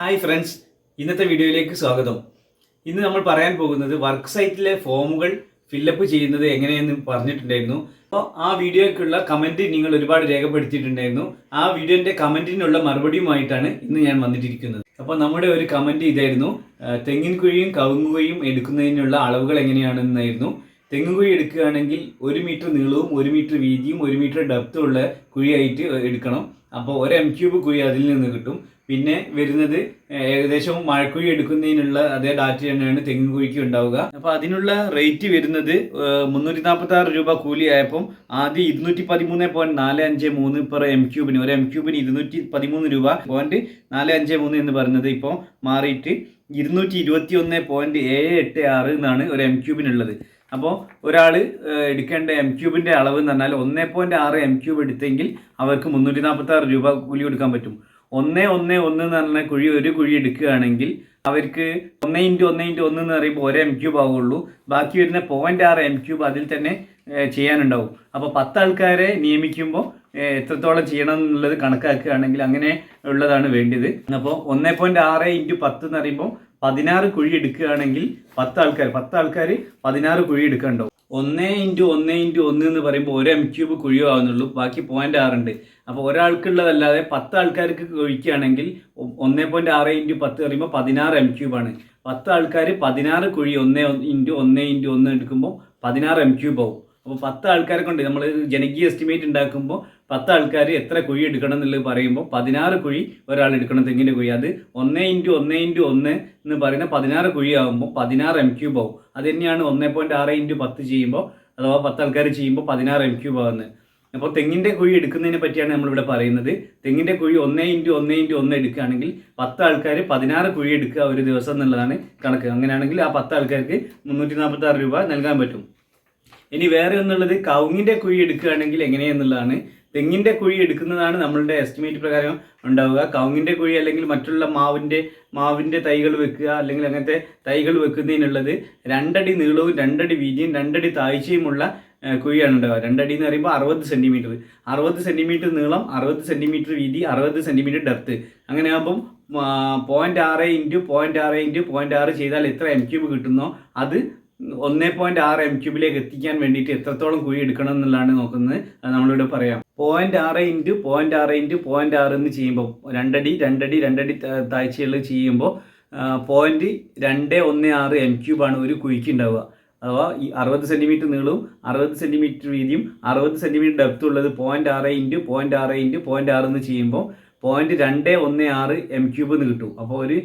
Hi friends ഇന്നത്തെ വീഡിയോയിലേക്ക് സ്വാഗതം. ഇന്ന് നമ്മൾ പറയാൻ പോകുന്നത് വർക്ക് സൈറ്റിലെ ഫോമുകൾ ഫില്ലപ്പ് ചെയ്യുന്നത് എങ്ങനെയെന്ന് പറഞ്ഞിട്ടുണ്ടായിരുന്നു. അപ്പോൾ ആ വീഡിയോയ്ക്കുള്ള കമന്റ് നിങ്ങൾ ഒരുപാട് രേഖപ്പെടുത്തിയിട്ടുണ്ടായിരുന്നു. ആ വീഡിയോന്റെ കമന്റിനുള്ള മറുപടിയുമായിട്ടാണ് ഇന്ന് ഞാൻ വന്നിട്ടിരിക്കുന്നത്. അപ്പോൾ നമ്മുടെ ഒരു കമന്റ് ഇതായിരുന്നു തെങ്ങിൻ കുഴിയും കവുങ്ങുകയും എടുക്കുന്നതിനുള്ള അളവുകൾ എങ്ങനെയാണെന്നായിരുന്നു. തെങ്ങുകുഴി എടുക്കുകയാണെങ്കിൽ ഒരു മീറ്റർ നീളവും ഒരു മീറ്റർ വീതിയും ഒരു മീറ്റർ ഡെപ്തും ഉള്ള കുഴിയായിട്ട് എടുക്കണം. അപ്പോൾ ഒരു എം ക്യൂബ് കുഴി അതിൽ നിന്ന് കിട്ടും. പിന്നെ വരുന്നത് ഏകദേശം മഴക്കുഴി എടുക്കുന്നതിനുള്ള അതേ ഡാറ്റ തന്നെയാണ് തെങ്ങിൻ കുഴിക്ക് ഉണ്ടാവുക. അപ്പോൾ അതിനുള്ള റേറ്റ് വരുന്നത് മുന്നൂറ്റി നാൽപ്പത്തി ആറ് രൂപ കൂലി ആയപ്പം ആദ്യം ഇരുന്നൂറ്റി പതിമൂന്ന് പോയിന്റ് നാല് അഞ്ച് മൂന്ന് പെർ എം ക്യൂബിന് ഒരു എം ക്യൂബിന് ഇരുന്നൂറ്റി പതിമൂന്ന് രൂപ പോയിന്റ് നാല് അഞ്ച് മൂന്ന് എന്ന് പറയുന്നത് ഇപ്പോൾ മാറിയിട്ട് ഇരുന്നൂറ്റി ഇരുപത്തി ഒന്ന് പോയിന്റ് ഏഴ് എട്ട് ആറ് എന്നാണ് ഒരു എം ക്യൂബിനുള്ളത് അപ്പോൾ ഒരാൾ എടുക്കേണ്ട എം ക്യൂബിന്റെ അളവ് എന്ന് പറഞ്ഞാൽ ഒന്നേ പോയിന്റ് ആറ് എം ക്യൂബ് എടുത്തെങ്കിൽ അവർക്ക് മുന്നൂറ്റി നാൽപ്പത്തി ആറ് രൂപ കൂലി കൊടുക്കാൻ പറ്റും. ഒന്ന് ഒന്ന് ഒന്ന് എന്ന് പറഞ്ഞ കുഴി ഒരു കുഴി എടുക്കുകയാണെങ്കിൽ അവർക്ക് ഒന്ന് ഇന്റു ഒന്ന് ഇന്റു ഒന്ന് എന്ന് പറയുമ്പോൾ ഒരു എം ക്യൂബ് ആവുള്ളൂ. ബാക്കി വരുന്ന പോയിന്റ് ആറ് എം ക്യൂബ് അതിൽ തന്നെ ചെയ്യാനുണ്ടാവും. അപ്പോൾ പത്ത് ആൾക്കാരെ നിയമിക്കുമ്പോൾ എത്രത്തോളം ചെയ്യണം എന്നുള്ളത് കണക്കാക്കുകയാണെങ്കിൽ അങ്ങനെ ഉള്ളതാണ് വേണ്ടത് അപ്പോൾ ഒന്ന് പോയിന്റ് ആറ് ഇന്റു പത്ത് എന്ന് പറയുമ്പോൾ പതിനാറ് കുഴി എടുക്കുകയാണെങ്കിൽ പത്ത് ആൾക്കാർ പത്ത് ആൾക്കാർ പതിനാറ് കുഴി എടുക്കണ്ടോ ഒന്ന് ഇന്റു ഒന്ന് ഇന്റു ഒന്ന് എന്ന് പറയുമ്പോൾ ഒരു എം ക്യൂബ് കുഴിയോ ആവുന്നുള്ളൂ. ബാക്കി പോയിന്റ് ആറുണ്ട് അപ്പോൾ ഒരാൾക്കുള്ളതല്ലാതെ പത്ത് ആൾക്കാർക്ക് കുഴിക്കുകയാണെങ്കിൽ ഒന്ന് പോയിന്റ് ആറ് ഇന്റു പത്ത് പറയുമ്പോൾ പതിനാറ് എം ക്യൂബാണ് പത്ത് ആൾക്കാർ പതിനാറ് കുഴി ഒന്ന് ഇന്റു ഒന്ന് ഇന്റു ഒന്ന് എടുക്കുമ്പോൾ പതിനാറ് എം ക്യൂബ് ആവും. അപ്പോൾ പത്ത് ആൾക്കാരെ കൊണ്ട് നമ്മൾ ജനകീയ എസ്റ്റിമേറ്റ് ഉണ്ടാക്കുമ്പോൾ പത്ത് ആൾക്കാർ എത്ര കുഴി എടുക്കണം എന്നുള്ളത് പറയുമ്പോൾ പതിനാറ് കുഴി ഒരാൾ എടുക്കണം തെങ്ങിന്റെ കുഴി. അത് ഒന്ന് ഇന്റു ഒന്ന് ഇന്റു ഒന്ന് എന്ന് പറയുന്ന പതിനാറ് കുഴി ആകുമ്പോൾ പതിനാറ് എം ക്യൂബ് ആവും. അത് തന്നെയാണ് ഒന്ന് പോയിന്റ് ആറ് ഇന്റു പത്ത് ചെയ്യുമ്പോൾ അഥവാ പത്ത് ആൾക്കാർ ചെയ്യുമ്പോൾ പതിനാറ് എം ക്യൂബ് ആകുന്നത് അപ്പോൾ തെങ്ങിന്റെ കുഴി എടുക്കുന്നതിനെ പറ്റിയാണ് നമ്മളിവിടെ പറയുന്നത്. തെങ്ങിന്റെ കുഴി ഒന്ന് ഇന്റു ഒന്ന് ഇന്റു ഒന്ന് എടുക്കുകയാണെങ്കിൽ പത്ത് ആൾക്കാർ പതിനാറ് കുഴി എടുക്കുക ഒരു ദിവസം എന്നുള്ളതാണ് കണക്ക്. അങ്ങനെയാണെങ്കിൽ ആ പത്ത് ആൾക്കാർക്ക് മുന്നൂറ്റി നാൽപ്പത്തി രൂപ നൽകാൻ പറ്റും. ഇനി വേറെ ഒന്നുള്ളത് കവുങ്ങിന്റെ കുഴി എടുക്കുകയാണെങ്കിൽ എങ്ങനെയെന്നുള്ളതാണ്. തെങ്ങിന്റെ കുഴി എടുക്കുന്നതാണ് നമ്മളുടെ എസ്റ്റിമേറ്റ് പ്രകാരം ഉണ്ടാവുക. കവുങ്ങിന്റെ കുഴി അല്ലെങ്കിൽ മറ്റുള്ള മാവിന്റെ മാവിന്റെ തൈകൾ വെക്കുക അല്ലെങ്കിൽ അങ്ങനത്തെ തൈകൾ വെക്കുന്നതിനുള്ളത് രണ്ടടി നീളവും രണ്ടടി വീതിയും രണ്ടടി താഴ്ചയുമുള്ള കുഴിയാണ് ഉണ്ടാവുക. രണ്ടടി എന്ന് പറയുമ്പോൾ അറുപത് സെന്റിമീറ്റർ അറുപത് സെന്റിമീറ്റർ നീളം അറുപത് സെന്റിമീറ്റർ വീതി അറുപത് സെന്റിമീറ്റർ ഡെപ്ത്ത് അങ്ങനെ ആകുമ്പം പോയിന്റ് ആറ് ഇന്റു പോയിന്റ് ആറ് ഇന്റു പോയിന്റ് ആറ് ചെയ്താൽ എത്ര എം ക്യൂബ് കിട്ടുന്നോ അത് ഒന്നേ പോയിന്റ് ആറ് എം ക്യൂബിലേക്ക് എത്തിക്കാൻ വേണ്ടിയിട്ട് എത്രത്തോളം കുഴി എടുക്കണം എന്നുള്ളതാണ് നോക്കുന്നത്. അത് നമ്മളിവിടെ പറയാം. പോയിന്റ് ആറ് ഇന്റു പോയിന്റ് ആറ് ഇന്റു പോയിന്റ് ആറ് എന്ന് ചെയ്യുമ്പോൾ രണ്ടടി രണ്ടടി രണ്ടടി താഴ്ചകൾ ചെയ്യുമ്പോൾ പോയിന്റ് രണ്ട് ഒന്ന് ആറ് എം ക്യൂബാണ് ഒരു കുഴിക്ക് ഉണ്ടാവുക. അഥവാ ഈ അറുപത് സെന്റിമീറ്റർ നീളവും അറുപത് സെന്റിമീറ്റർ വീതിയും അറുപത് സെന്റിമീറ്റർ ഡെപ്ത് ഉള്ളത് പോയിന്റ് ആറ് ഇന്റു പോയിന്റ് ആറ് ഇന്റു പോയിന്റ് ആറ് എന്ന് ചെയ്യുമ്പോൾ പോയിന്റ് രണ്ട് ഒന്ന് ആറ് എം ക്യൂബ് എന്ന് കിട്ടും. അപ്പോൾ ഒരു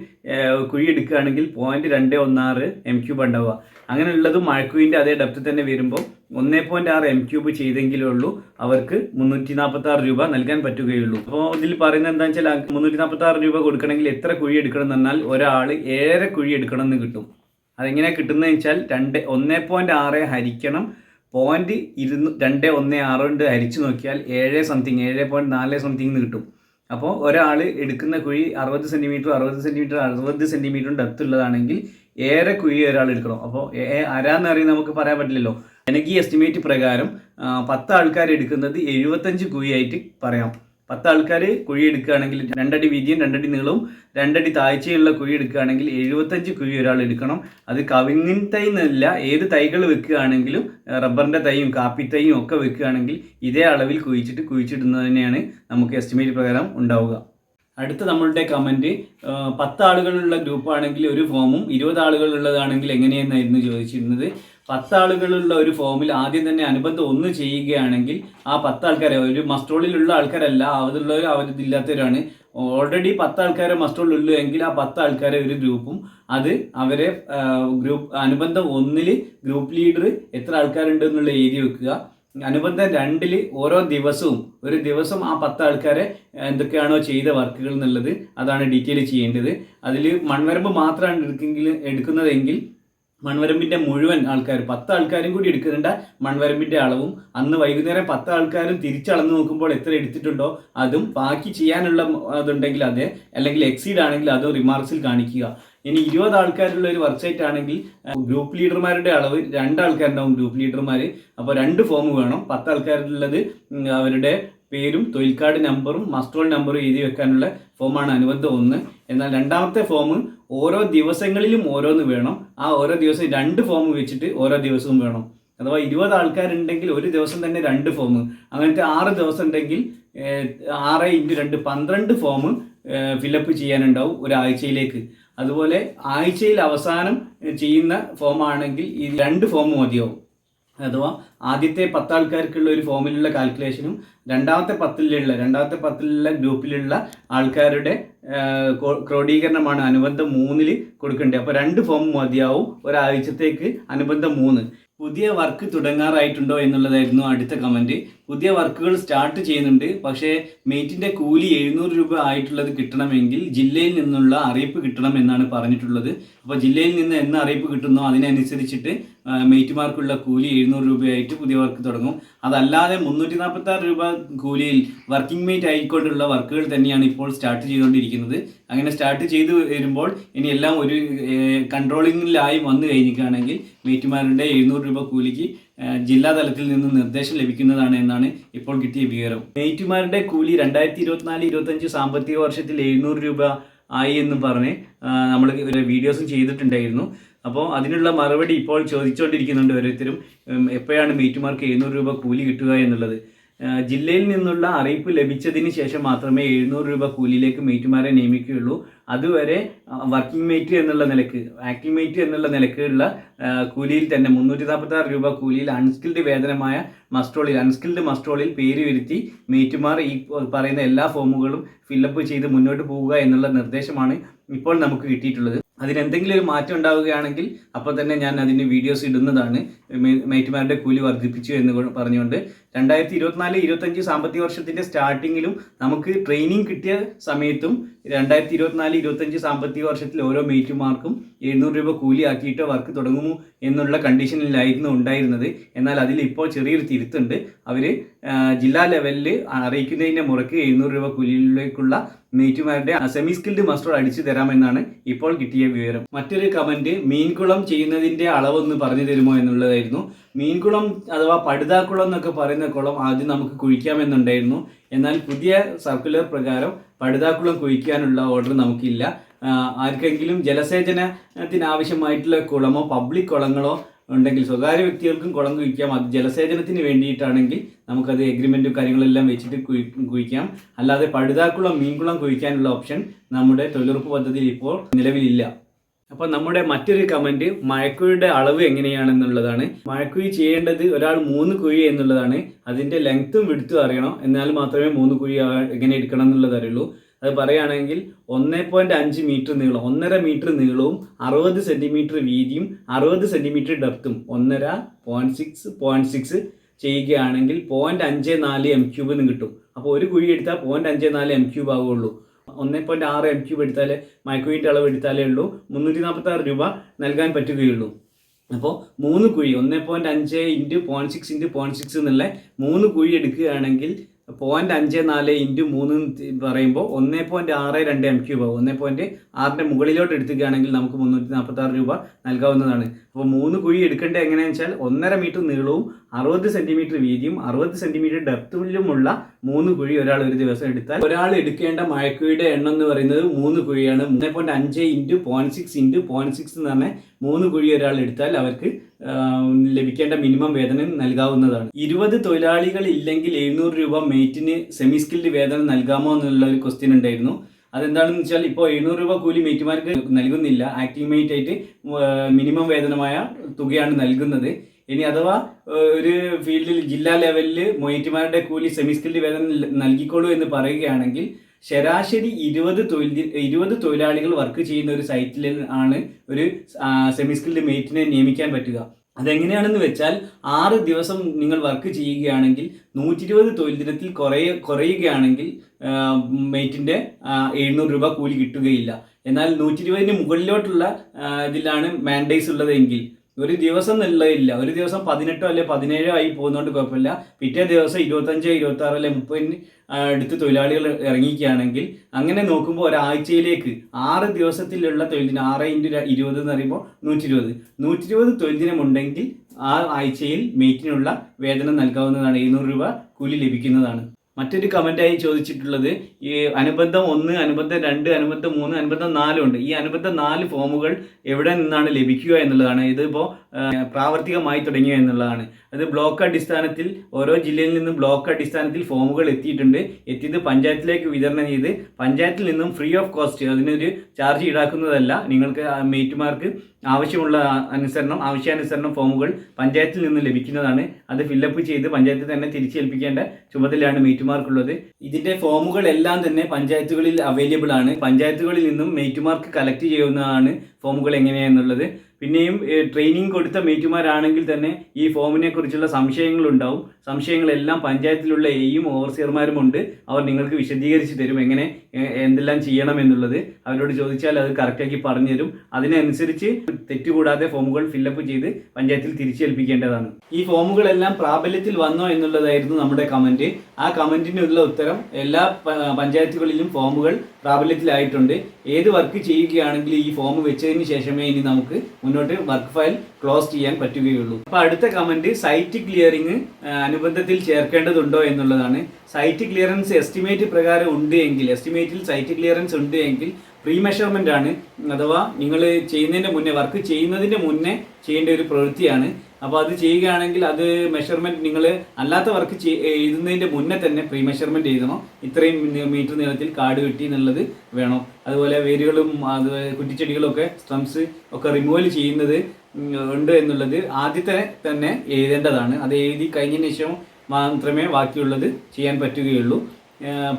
കുഴി എടുക്കുകയാണെങ്കിൽ പോയിന്റ് രണ്ട് ഒന്ന് ആറ് എം ക്യൂബ് ഉണ്ടാവുക. അങ്ങനെയുള്ളത് മഴക്കുഴിന്റെ അതേ ഡെപ്ത് തന്നെ വരുമ്പോൾ ഒന്നേ പോയിന്റ് ആറ് എം ക്യൂബ് ചെയ്തെങ്കിലേ ഉള്ളൂ. അവർക്ക് മുന്നൂറ്റി നാൽപ്പത്തി ആറ് രൂപ നൽകാൻ പറ്റുകയുള്ളൂ. അപ്പോൾ ഇതിൽ പറയുന്നത് എന്താണെന്ന് വെച്ചാൽ മുന്നൂറ്റി നാൽപ്പത്തി ആറ് രൂപ കൊടുക്കണമെങ്കിൽ എത്ര കുഴി എടുക്കണം എന്ന് പറഞ്ഞാൽ ഒരാൾ ഏഴര കുഴി എടുക്കണം എന്ന് കിട്ടും. അതെങ്ങനെ കിട്ടുന്നത് വെച്ചാൽ രണ്ട് ഒന്നേ പോയിന്റ് ആറ് ഹരിക്കണം. പോയിന്റ് ഇരുന്ന് രണ്ട് ഒന്ന് ആറ് കൊണ്ട് ഹരിച്ചു നോക്കിയാൽ ഏഴ് സംതിങ് ഏഴ് പോയിന്റ് നാല് സംതിങ് കിട്ടും. അപ്പോൾ ഒരാൾ എടുക്കുന്ന കുഴി അറുപത് സെന്റിമീറ്റർ അറുപത് സെന്റിമീറ്റർ അറുപത് സെന്റിമീറ്ററും ഡെപ്ത് ഉള്ളതാണെങ്കിൽ ഏറെ കുഴി ഒരാൾ എടുക്കണം. അപ്പോൾ ആരാന്ന് അറിയാൻ നമുക്ക് പറയാൻ പറ്റില്ലല്ലോ. എനിക്ക് ഈ എസ്റ്റിമേറ്റ് പ്രകാരം പത്ത് ആൾക്കാർ എടുക്കുന്നത് എഴുപത്തഞ്ച് കുഴിയായിട്ട് പറയാം. പത്ത് ആൾക്കാർ കുഴി എടുക്കുകയാണെങ്കിൽ രണ്ടടി വീതിയും രണ്ടടി നീളവും രണ്ടടി താഴ്ചയുള്ള കുഴി എടുക്കുകയാണെങ്കിൽ എഴുപത്തഞ്ച് കുഴി ഒരാൾ എടുക്കണം. അത് കവിങ്ങിൻ തൈ എന്നല്ല ഏത് തൈകൾ വെക്കുകയാണെങ്കിലും റബ്ബറിന്റെ തൈയും കാപ്പി തൈയും ഒക്കെ വെക്കുകയാണെങ്കിൽ ഇതേ അളവിൽ കുഴിച്ചിട്ട് കുഴിച്ചിടുന്നതിനെയാണ് നമുക്ക് എസ്റ്റിമേറ്റ് പ്രകാരം ഉണ്ടാവുക. അടുത്ത നമ്മളുടെ കമന്റ് പത്ത് ആളുകളുള്ള ഗ്രൂപ്പാണെങ്കിൽ ഒരു ഫോമും ഇരുപത് ആളുകളുള്ളതാണെങ്കിൽ എങ്ങനെയെന്നായിരുന്നു ചോദിച്ചിരുന്നത്. പത്ത് ആളുകളുള്ള ഒരു ഫോമിൽ ആദ്യം തന്നെ അനുബന്ധം ഒന്ന് ചെയ്യുകയാണെങ്കിൽ ആ പത്ത് ആൾക്കാരെ ഒരു മസ്ട്രോളിലുള്ള ആൾക്കാരല്ല അവരുള്ളവർ അവരില്ലാത്തവരാണ് ഓൾറെഡി പത്ത് ആൾക്കാരെ മസ്ട്രോളുള്ളൂ എങ്കിൽ ആ പത്ത് ആൾക്കാരെ ഒരു ഗ്രൂപ്പും അത് അവരെ ഗ്രൂപ്പ് അനുബന്ധം ഒന്നിൽ ഗ്രൂപ്പ് ലീഡർ എത്ര ആൾക്കാരുണ്ട് എന്നുള്ള എഴുതി വെക്കുക. അനുബന്ധം രണ്ടിൽ ഓരോ ദിവസവും ഒരു ദിവസം ആ പത്ത് ആൾക്കാരെ എന്തൊക്കെയാണോ ചെയ്ത വർക്കുകൾ എന്നുള്ളത് അതാണ് ഡീറ്റെയിൽ ചെയ്യേണ്ടത്. അതിൽ മൺവരമ്പ് മാത്രമാണ് എടുക്കെങ്കിൽ എടുക്കുന്നതെങ്കിൽ മൺവരമ്പിന്റെ മുഴുവൻ ആൾക്കാർ പത്ത് ആൾക്കാരും കൂടി എടുക്കേണ്ട മൺവരമ്പിന്റെ അളവും അന്ന് വൈകുന്നേരം പത്ത് ആൾക്കാരും തിരിച്ചളന്ന് നോക്കുമ്പോൾ എത്ര എടുത്തിട്ടുണ്ടോ അതും ബാക്കി ചെയ്യാനുള്ള അതുണ്ടെങ്കിൽ അതെ അല്ലെങ്കിൽ എക്സീഡ് ആണെങ്കിൽ അതും റിമാർക്സിൽ കാണിക്കുക. ഇനി ഇരുപത് ആൾക്കാരുള്ള ഒരു വെബ്സൈറ്റ് ആണെങ്കിൽ ഗ്രൂപ്പ് ലീഡർമാരുടെ അളവ് രണ്ട് ആൾക്കാരുണ്ടാവും ഗ്രൂപ്പ് ലീഡർമാർ അപ്പോൾ രണ്ട് ഫോം വേണം. പത്ത് ആൾക്കാരുള്ളത് അവരുടെ പേരും തൊഴിൽ കാർഡ് നമ്പറും മസ്റ്റോൾ നമ്പറും എഴുതി വെക്കാനുള്ള ഫോമാണ് അനുബന്ധം ഒന്ന്. എന്നാൽ രണ്ടാമത്തെ ഫോം ഓരോ ദിവസങ്ങളിലും ഓരോന്ന് വേണം. ആ ഓരോ ദിവസം രണ്ട് ഫോം വെച്ചിട്ട് ഓരോ ദിവസവും വേണം. അഥവാ ഇരുപത് ആൾക്കാരുണ്ടെങ്കിൽ ഒരു ദിവസം തന്നെ രണ്ട് ഫോം അങ്ങനത്തെ ആറ് ദിവസം ഉണ്ടെങ്കിൽ ആറ് ഇന്റു രണ്ട് പന്ത്രണ്ട് ഫോം ഫില്ലപ്പ് ചെയ്യാനുണ്ടാവും ഒരാഴ്ചയിലേക്ക്. അതുപോലെ ആഴ്ചയിൽ അവസാനം ചെയ്യുന്ന ഫോം ആണെങ്കിൽ ഈ രണ്ട് ഫോം മതിയാവും. അഥവാ ആദ്യത്തെ പത്താൾക്കാർക്കുള്ള ഒരു ഫോമിലുള്ള കാൽക്കുലേഷനും രണ്ടാമത്തെ പത്തിലുള്ള രണ്ടാമത്തെ പത്തിലുള്ള ഗ്രൂപ്പിലുള്ള ആൾക്കാരുടെ ക്രോഡീകരണമാണ് അനുബന്ധം മൂന്നിൽ കൊടുക്കേണ്ടത്. അപ്പോൾ രണ്ട് ഫോം മതിയാവും. ഒരാഴ്ചത്തേക്ക് അനുബന്ധം മൂന്ന്. പുതിയ വർക്ക് തുടങ്ങാറായിട്ടുണ്ടോ എന്നുള്ളതായിരുന്നു അടുത്ത കമന്റ് പുതിയ വർക്കുകൾ സ്റ്റാർട്ട് ചെയ്യുന്നുണ്ട്. പക്ഷേ മേറ്റിന്റെ കൂലി എഴുന്നൂറ് രൂപ ആയിട്ടുള്ളത് കിട്ടണമെങ്കിൽ ജില്ലയിൽ നിന്നുള്ള അറിയിപ്പ് കിട്ടണം എന്നാണ് പറഞ്ഞിട്ടുള്ളത്. അപ്പോൾ ജില്ലയിൽ നിന്ന് എന്ന അറിയിപ്പ് കിട്ടുന്നോ അതിനനുസരിച്ചിട്ട് മെയ്റ്റുമാർക്കുള്ള കൂലി എഴുന്നൂറ് രൂപയായിട്ട് പുതിയ വർക്ക് തുടങ്ങും. അതല്ലാതെ മുന്നൂറ്റി നാൽപ്പത്തി രൂപ കൂലിയിൽ വർക്കിംഗ് മേറ്റ് ആയിക്കൊണ്ടുള്ള വർക്കുകൾ തന്നെയാണ് ഇപ്പോൾ സ്റ്റാർട്ട് ചെയ്തുകൊണ്ടിരിക്കുന്നത്. അങ്ങനെ സ്റ്റാർട്ട് ചെയ്തു വരുമ്പോൾ ഇനി എല്ലാം ഒരു കൺട്രോളിങ്ങിലായി വന്നു കഴിഞ്ഞിട്ടാണെങ്കിൽ മേറ്റുമാരുടെ എഴുന്നൂറ് രൂപ കൂലിക്ക് ആ, ജില്ലാ തലത്തിൽ നിന്ന് നിർദ്ദേശം ലഭിക്കുന്നതാണ് എന്നാണ് ഇപ്പോൾ കിട്ടിയ വിവരം. നെയ്റ്റുമാരുടെ കൂലി രണ്ടായിരത്തി ഇരുപത്തിനാല് ഇരുപത്തഞ്ച് സാമ്പത്തിക വർഷത്തിൽ എഴുന്നൂറ് രൂപ ആയി എന്ന് പറഞ്ഞ് നമ്മൾ വീഡിയോസും ചെയ്തിട്ടുണ്ടായിരുന്നു. അപ്പോൾ അതിനുള്ള മറുപടി ഇപ്പോൾ ചോദിച്ചുകൊണ്ടിരിക്കുന്നുണ്ട് ഓരോരുത്തരും. എപ്പോഴാണ് മെയ്റ്റുമാർക്ക് എഴുന്നൂറ് രൂപ കൂലി കിട്ടുക എന്നുള്ളത്. ജില്ലയിൽ നിന്നുള്ള അറിയിപ്പ് ലഭിച്ചതിന് ശേഷം മാത്രമേ എഴുന്നൂറ് രൂപ കൂലിയിലേക്ക് മേറ്റുമാരെ നിയമിക്കുകയുള്ളൂ. അതുവരെ വർക്കിംഗ് മേറ്റ് എന്നുള്ള നിലയ്ക്ക് ആക്ടിംഗ് മേറ്റ് എന്നുള്ള നിലക്കുള്ള കൂലിയിൽ തന്നെ മുന്നൂറ്റി നാൽപ്പത്തി ആറ് രൂപ കൂലിയിൽ അൺസ്കിൽഡ് വേതനമായ മസ്ട്രോളിൽ അൺസ്കിൽഡ് മസ്ട്രോളിൽ പേര് വരുത്തി മേറ്റുമാർ ഈ പറയുന്ന എല്ലാ ഫോമുകളും ഫില്ലപ്പ് ചെയ്ത് മുന്നോട്ട് പോവുക എന്നുള്ള നിർദ്ദേശമാണ് ഇപ്പോൾ നമുക്ക് കിട്ടിയിട്ടുള്ളത്. അതിനെന്തെങ്കിലും ഒരു മാറ്റം ഉണ്ടാവുകയാണെങ്കിൽ അപ്പോൾ തന്നെ ഞാൻ അതിന് വീഡിയോസ് ഇടുന്നതാണ്. മേറ്റുമാരുടെ കൂലി വർദ്ധിപ്പിച്ചു എന്ന് പറഞ്ഞുകൊണ്ട് രണ്ടായിരത്തി ഇരുപത്തിനാല് ഇരുപത്തഞ്ച് സാമ്പത്തിക വർഷത്തിന്റെ സ്റ്റാർട്ടിങ്ങിലും നമുക്ക് ട്രെയിനിങ് കിട്ടിയ സമയത്തും രണ്ടായിരത്തി ഇരുപത്തിനാല് ഇരുപത്തഞ്ച് സാമ്പത്തിക വർഷത്തിൽ ഓരോ മേറ്റുമാർക്കും എഴുന്നൂറ് രൂപ കൂലി ആക്കിയിട്ട് വർക്ക് തുടങ്ങുമോ എന്നുള്ള കണ്ടീഷനിലായിരുന്നു ഉണ്ടായിരുന്നത്. എന്നാൽ അതിൽ ഇപ്പോൾ ചെറിയൊരു തിരുത്തുണ്ട്. അവർ ജില്ലാ ലെവലിൽ അറിയിക്കുന്നതിന്റെ മുറയ്ക്ക് എഴുന്നൂറ് രൂപ കൂലിയിലേക്കുള്ള മേറ്റുമാരുടെ സെമി സ്കിൽഡ് മസ്റ്റർ അടിച്ചു തരാമെന്നാണ് ഇപ്പോൾ കിട്ടിയ വിവരം. മറ്റൊരു കമന്റ് മീൻകുളം ചെയ്യുന്നതിന്റെ അളവൊന്ന് പറഞ്ഞു തരുമോ എന്നുള്ളതായിരുന്നു. മീൻകുളം അഥവാ പടുതാക്കുളം എന്നൊക്കെ പറയുന്ന കുളം ആദ്യം നമുക്ക് കുഴിക്കാമെന്നുണ്ടായിരുന്നു. എന്നാൽ പുതിയ സർക്കുലർ പ്രകാരം പടുതാക്കുളം കുഴിക്കാനുള്ള ഓർഡർ നമുക്കില്ല. ആർക്കെങ്കിലും ജലസേചനത്തിനാവശ്യമായിട്ടുള്ള കുളമോ പബ്ലിക് കുളങ്ങളോ ഉണ്ടെങ്കിൽ സ്വകാര്യ വ്യക്തികൾക്കും കുളം കുഴിക്കാം. അത് ജലസേചനത്തിന് വേണ്ടിയിട്ടാണെങ്കിൽ നമുക്കത് എഗ്രിമെന്റും കാര്യങ്ങളെല്ലാം വെച്ചിട്ട് കുഴിക്കാം. അല്ലാതെ പഴുതാക്കുളം മീൻകുളം കുഴിക്കാനുള്ള ഓപ്ഷൻ നമ്മുടെ തൊഴിലുറപ്പ് പദ്ധതിയിൽ ഇപ്പോൾ നിലവിലില്ല. അപ്പോൾ നമ്മുടെ മറ്റൊരു കമന്റ് മഴക്കുഴിയുടെ അളവ് എങ്ങനെയാണെന്നുള്ളതാണ്. മഴക്കുഴി ചെയ്യേണ്ടത് ഒരാൾ മൂന്ന് കുഴി എന്നുള്ളതാണ്. അതിന്റെ ലെങ്ത്തും വിടുത്തും അറിയണം. എന്നാൽ മാത്രമേ മൂന്ന് കുഴി എങ്ങനെ എടുക്കണം എന്നുള്ളത് അറിയുള്ളൂ. അത് പറയുകയാണെങ്കിൽ ഒന്നേ പോയിന്റ് അഞ്ച് മീറ്റർ നീളം ഒന്നര മീറ്റർ നീളവും അറുപത് സെന്റിമീറ്റർ വീതിയും അറുപത് സെന്റിമീറ്റർ ഡെപ്തും ഒന്നര പോയിന്റ് സിക്സ് പോയിന്റ് സിക്സ് ചെയ്യുകയാണെങ്കിൽ പോയിന്റ് അഞ്ച് നാല് എം ക്യൂബ് എന്ന് കിട്ടും. അപ്പോൾ ഒരു കുഴി എടുത്താൽ പോയിന്റ് അഞ്ച് നാല് എം ക്യൂബ് ആവുകയുള്ളൂ. ഒന്നേ പോയിന്റ് ആറ് എം ക്യൂബ് എടുത്താലേ മൈക്രോയിന്റെ അളവ് എടുത്താലേ ഉള്ളൂ. മുന്നൂറ്റി നാൽപ്പത്തി ആറ് രൂപ നൽകാൻ പറ്റുകയുള്ളൂ. അപ്പോൾ മൂന്ന് കുഴി ഒന്നേ പോയിന്റ് അഞ്ച് into point six into point six എന്നുള്ള മൂന്ന് കുഴി എടുക്കുകയാണെങ്കിൽ പോയിന്റ് അഞ്ച് നാല് ഇന്റു മൂന്ന് പറയുമ്പോൾ ഒന്നേ പോയിന്റ് ആറ് രണ്ട് എം ക്യൂബ് ഒന്നേ പോയിന്റ് ആറിന്റെ മുകളിലോട്ട് എടുക്കുകയാണെങ്കിൽ നമുക്ക് മുന്നൂറ്റി നാൽപ്പത്തി ആറ് രൂപ നൽകാവുന്നതാണ്. അപ്പോൾ മൂന്ന് കുഴി എടുക്കേണ്ടത് എങ്ങനെയാണെന്ന് വെച്ചാൽ ഒന്നര മീറ്റർ നീളവും അറുപത് സെന്റിമീറ്റർ വീതിയും അറുപത് സെന്റിമീറ്റർ ഡെപ്തിലുമുള്ള മൂന്ന് കുഴി ഒരാൾ ഒരു ദിവസം എടുത്താൽ ഒരാൾ എടുക്കേണ്ട മഴക്കുഴിയുടെ എണ്ണം എന്ന് പറയുന്നത് മൂന്ന് കുഴിയാണ്. മൂന്ന് പോയിന്റ് അഞ്ച് into point six into point six എന്ന് പറഞ്ഞാൽ മൂന്ന് കുഴി ഒരാൾ എടുത്താൽ അവർക്ക് ലഭിക്കേണ്ട മിനിമം വേതനം നൽകാവുന്നതാണ്. ഇരുപത് തൊഴിലാളികൾ ഇല്ലെങ്കിൽ എഴുന്നൂറ് രൂപ മെയ്റ്റിന് സെമി സ്കിൽഡ് വേതനം നൽകാമോ എന്നുള്ള ഒരു ക്വസ്റ്റ്യൻ ഉണ്ടായിരുന്നു. അതെന്താണെന്ന് വെച്ചാൽ ഇപ്പോൾ എഴുന്നൂറ് രൂപ കൂലി മേറ്റുമാർക്ക് നൽകുന്നില്ല. ആക്റ്റീവ് മേറ്റ് ആയിട്ട് മിനിമം വേതനമായ തുകയാണ് നൽകുന്നത്. ഇനി അഥവാ ഒരു ഫീൽഡിൽ ജില്ലാ ലെവലിൽ മൊയ്റ്റുമാരുടെ കൂലി സെമി സ്കിൽഡ് വേതനം നൽകിക്കോളൂ എന്ന് പറയുകയാണെങ്കിൽ ശരാശരി ഇരുപത് തൊഴിൽ ഇരുപത് തൊഴിലാളികൾ വർക്ക് ചെയ്യുന്ന ഒരു സൈറ്റിൽ ആണ് ഒരു സെമി സ്കിൽഡ് മേറ്റിനെ നിയമിക്കാൻ പറ്റുക. അതെങ്ങനെയാണെന്ന് വെച്ചാൽ ആറ് ദിവസം നിങ്ങൾ വർക്ക് ചെയ്യുകയാണെങ്കിൽ നൂറ്റി ഇരുപത് തൊഴിൽ ദിനത്തിൽ കുറയ കുറയുകയാണെങ്കിൽ മേറ്റിന്റെ എഴുന്നൂറ് രൂപ കൂലി കിട്ടുകയില്ല. എന്നാൽ നൂറ്റി ഇരുപതിന് മുകളിലോട്ടുള്ള ഇതിലാണ് മാൻഡേസ് ഉള്ളതെങ്കിൽ ഒരു ദിവസം എന്നുള്ളതില്ല ഒരു ദിവസം പതിനെട്ടോ അല്ലെ പതിനേഴോ ആയി പോകുന്നതുകൊണ്ട് കുഴപ്പമില്ല. പിറ്റേ ദിവസം ഇരുപത്തഞ്ചോ ഇരുപത്തി ആറോ അല്ലെ മുപ്പതിന് അടുത്ത് തൊഴിലാളികൾ ഇറങ്ങിക്കുകയാണെങ്കിൽ അങ്ങനെ നോക്കുമ്പോൾ ഒരാഴ്ചയിലേക്ക് ആറ് ദിവസത്തിലുള്ള തൊഴിൽ ദിനം ആറ് ഇന്റു ഇരുപത് എന്ന് പറയുമ്പോൾ നൂറ്റി ഇരുപത് നൂറ്റി ഇരുപത് തൊഴിൽ ദിനം ഉണ്ടെങ്കിൽ ആ ആഴ്ചയിൽ മീറ്റിനുള്ള വേതനം നൽകാവുന്നതാണ്. എഴുന്നൂറ് രൂപ കൂലി ലഭിക്കുന്നതാണ്. മറ്റൊരു കമന്റായി ചോദിച്ചിട്ടുള്ളത് ഈ അനുബന്ധം ഒന്ന് അനുബന്ധം രണ്ട് അനുബന്ധം മൂന്ന് അനുബന്ധം നാലും ഉണ്ട്. ഈ അനുബന്ധം നാല് ഫോമുകൾ എവിടെ നിന്നാണ് ലഭിക്കുക എന്നുള്ളതാണ്. ഇതിപ്പോൾ പ്രാവർത്തികമായി തുടങ്ങിയ എന്നുള്ളതാണ്. അത് ബ്ലോക്ക് അടിസ്ഥാനത്തിൽ ഓരോ ജില്ലയിൽ നിന്നും ബ്ലോക്ക് അടിസ്ഥാനത്തിൽ ഫോമുകൾ എത്തിയിട്ടുണ്ട്. എത്തിയത് പഞ്ചായത്തിലേക്ക് വിതരണം ചെയ്ത് പഞ്ചായത്തിൽ നിന്നും ഫ്രീ ഓഫ് കോസ്റ്റ് അതിനൊരു ചാർജ് ഈടാക്കുന്നതല്ല. നിങ്ങൾക്ക് മേറ്റുമാർക്ക് ആവശ്യമുള്ള അനുസരണം ആവശ്യാനുസരണം ഫോമുകൾ പഞ്ചായത്തിൽ നിന്ന് ലഭിക്കുന്നതാണ്. അത് ഫില്ലപ്പ് ചെയ്ത് പഞ്ചായത്തിൽ തന്നെ തിരിച്ചേൽപ്പിക്കേണ്ട ചുമതലയാണ് മേറ്റുമാർക്കുള്ളത്. ഇതിന്റെ ഫോമുകൾ എല്ലാം തന്നെ പഞ്ചായത്തുകളിൽ അവൈലബിൾ ആണ്. പഞ്ചായത്തുകളിൽ നിന്നും മേറ്റുമാർക്ക് കളക്ട് ചെയ്യുന്നതാണ് ഫോമുകൾ എങ്ങനെയാണെന്നുള്ളത് പിന്നെയും ട്രെയിനിങ് കൊടുത്ത മേറ്റുമാരാണെങ്കിൽ തന്നെ ഈ ഫോമിനെ കുറിച്ചുള്ള സംശയങ്ങൾ ഉണ്ടാവും സംശയങ്ങളെല്ലാം പഞ്ചായത്തിലുള്ള എയും ഓവർസിയർമാരും ഉണ്ട് അവർ നിങ്ങൾക്ക് വിശദീകരിച്ച് തരും. എങ്ങനെ എന്തെല്ലാം ചെയ്യണം എന്നുള്ളത് അവരോട് ചോദിച്ചാൽ അത് കറക്റ്റാക്കി പറഞ്ഞുതരും. അതിനനുസരിച്ച് തെറ്റുകൂടാതെ ഫോമുകൾ ഫില്ലപ്പ് ചെയ്ത് പഞ്ചായത്തിൽ തിരിച്ചേൽപ്പിക്കേണ്ടതാണ്. ഈ ഫോമുകളെല്ലാം പ്രാബല്യത്തിൽ വന്നോ എന്നുള്ളതായിരുന്നു നമ്മുടെ കമന്റ് ആ കമന്റിനുള്ള ഉത്തരം എല്ലാ പഞ്ചായത്തുകളിലും ഫോമുകൾ പ്രാബല്യത്തിലായിട്ടുണ്ട്. ഏത് വർക്ക് ചെയ്യുകയാണെങ്കിൽ ഈ ഫോം വെച്ചതിന് ശേഷമേ ഇനി നമുക്ക് മുന്നോട്ട് വർക്ക് ഫയൽ ക്ലോസ് ചെയ്യാൻ പറ്റുകയുള്ളൂ. അപ്പോൾ അടുത്ത കമന്റ് സൈറ്റ് ക്ലിയറിംഗ് അനുബന്ധത്തിൽ ചേർക്കേണ്ടതുണ്ടോ എന്നുള്ളതാണ്. സൈറ്റ് ക്ലിയറൻസ് എസ്റ്റിമേറ്റ് പ്രകാരം ഉണ്ട് എങ്കിൽ എസ്റ്റിമേറ്റിൽ സൈറ്റ് ക്ലിയറൻസ് ഉണ്ട് എങ്കിൽ പ്രീ മെഷർമെന്റ് ആണ്. അഥവാ നിങ്ങൾ ചെയ്യുന്നതിന്റെ മുന്നേ വർക്ക് ചെയ്യുന്നതിന്റെ മുന്നേ ചെയ്യേണ്ട ഒരു പ്രവൃത്തിയാണ് അപ്പോൾ അത് ചെയ്യുകയാണെങ്കിൽ അത് മെഷർമെന്റ് നിങ്ങൾ അല്ലാത്ത വർക്ക് എഴുതുന്നതിന്റെ മുന്നേ തന്നെ പ്രീ മെഷർമെന്റ് എഴുതണം. ഇത്രയും മീറ്റർ നീളത്തിൽ കാട് കിട്ടി എന്നുള്ളത് വേണം. അതുപോലെ വേരുകളും അത് കുറ്റിച്ചെടികളും ഒക്കെ സ്റ്റംസ് ഒക്കെ റിമൂവൽ ചെയ്യുന്നത് ഉണ്ട് എന്നുള്ളത് ആദ്യത്തെ തന്നെ എഴുതേണ്ടതാണ്. അത് എഴുതി കഴിഞ്ഞതിന് ശേഷം മാത്രമേ ബാക്കിയുള്ളത് ചെയ്യാൻ പറ്റുകയുള്ളൂ.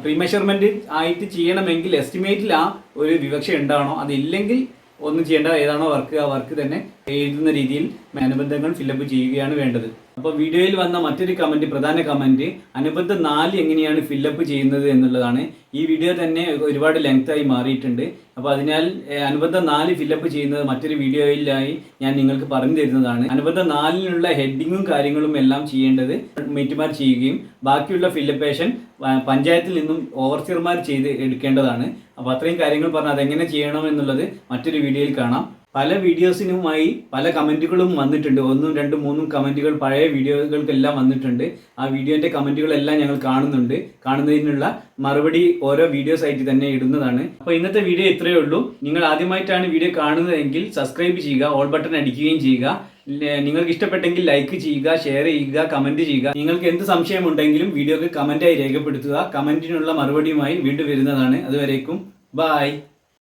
പ്രീ മെഷർമെന്റ് ആയിട്ട് ചെയ്യണമെങ്കിൽ എസ്റ്റിമേറ്റിൽ ആ ഒരു വിവക്ഷ ഉണ്ടാവണം. അതില്ലെങ്കിൽ ഒന്നും ചെയ്യേണ്ട ഏതാണോ വർക്ക് ആ വർക്ക് തന്നെ എഴുതുന്ന രീതിയിൽ അനുബന്ധങ്ങൾ ഫില്ലപ്പ് ചെയ്യുകയാണ് വേണ്ടത്. അപ്പോൾ വീഡിയോയിൽ വന്ന മറ്റൊരു കമന്റ് പ്രധാന കമന്റ് അനുബന്ധ നാല് എങ്ങനെയാണ് ഫില്ലപ്പ് ചെയ്യുന്നത് എന്നുള്ളതാണ്. ഈ വീഡിയോ തന്നെ ഒരുപാട് ലെങ്ത് ആയി മാറിയിട്ടുണ്ട്. അപ്പോൾ അതിനാൽ അനുബന്ധ നാല് ഫില്ലപ്പ് ചെയ്യുന്നത് മറ്റൊരു വീഡിയോയിലായി ഞാൻ നിങ്ങൾക്ക് പറഞ്ഞു തരുന്നതാണ്. അനുബന്ധ നാലിനുള്ള ഹെഡിങ്ങും കാര്യങ്ങളും എല്ലാം ചെയ്യേണ്ടത് മെറ്റുമാർ ചെയ്യുകയും ബാക്കിയുള്ള ഫില്ലപ്പേഷൻ പഞ്ചായത്തിൽ നിന്നും ഓവർസിയർമാർ ചെയ്ത് എടുക്കേണ്ടതാണ്. അപ്പോൾ അത്രയും കാര്യങ്ങൾ പറഞ്ഞ് അതെങ്ങനെ ചെയ്യണം എന്നുള്ളത് മറ്റൊരു വീഡിയോയിൽ കാണാം. പല വീഡിയോസിനുമായി പല കമന്റുകളും വന്നിട്ടുണ്ട്. ഒന്നും രണ്ടും മൂന്നും കമന്റുകൾ പഴയ വീഡിയോകൾക്കെല്ലാം വന്നിട്ടുണ്ട്. ആ വീഡിയോന്റെ കമന്റുകളെല്ലാം ഞങ്ങൾ കാണുന്നുണ്ട്. കാണുന്നതിനുള്ള മറുപടി ഓരോ വീഡിയോ ആയിട്ട് തന്നെ ഇടുന്നതാണ്. അപ്പോൾ ഇന്നത്തെ വീഡിയോ ഇത്രയേ ഉള്ളൂ. നിങ്ങൾ ആദ്യമായിട്ടാണ് വീഡിയോ കാണുന്നതെങ്കിൽ സബ്സ്ക്രൈബ് ചെയ്യുക ഓൾ ബട്ടൺ അടിക്കുകയും ചെയ്യുക. നിങ്ങൾക്ക് ഇഷ്ടപ്പെട്ടെങ്കിൽ ലൈക്ക് ചെയ്യുക ഷെയർ ചെയ്യുക കമന്റ് ചെയ്യുക. നിങ്ങൾക്ക് എന്ത് സംശയമുണ്ടെങ്കിലും വീഡിയോക്ക് കമന്റായി രേഖപ്പെടുത്തുക. കമന്റിനുള്ള മറുപടിയുമായി വീണ്ടും വരുന്നതാണ്. അതുവരേക്കും ബായ്